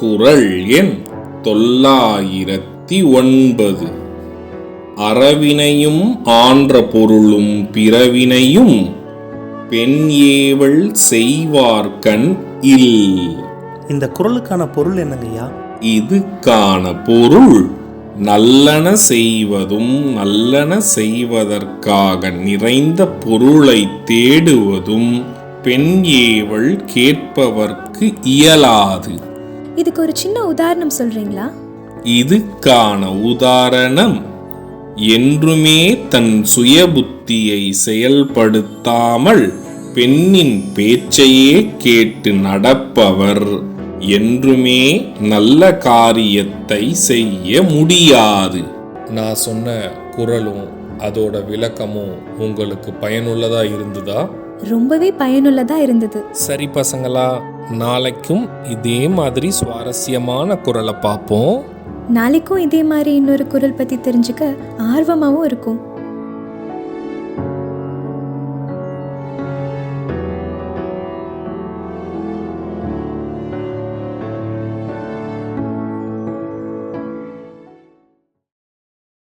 குரல் எண் தொள்ளாயிரத்தி ஒன்பது. அறவினையும் ஆன்ற பொருளும் பிறவினையும் பெண் ஏவல் செய்வார்கண் இல். இந்த குரலுக்கான பொருள் என்னங்கய்யா இதுக்கான பொருள் நல்லன செய்வதும் நல்லன செய்வதற்காக நிறைந்த பொருளை தேடுவதும் பெண் ஏவல் கேட்பவர்க்கு இயலாது. இதுக்கு ஒரு சின்ன உதாரணம் சொல்றீங்களா? இதுக்கான உதாரணம் என்றுமே தன் சுய புத்தியை செயல்படுத்தாமல் பெண்ணின் பேச்சையே கேட்டு நடப்பவர் என்றுமே நல்ல காரியத்தை செய்ய முடியாது. நான் சொன்ன குரலும் அதோட விளக்கமும் உங்களுக்கு பயனுள்ளதா இருந்ததா? ரொம்பவே பயனுள்ளதா இருந்தது. சரி பசங்களா நாளைக்கும் இதே மாதிரி சுவாரஸ்யமான குரலை பார்ப்போம். நாளைக்கும் இதே மாதிரி இன்னொரு குரல் பத்தி தெரிஞ்சுக்க ஆர்வமாவும் இருக்கும்.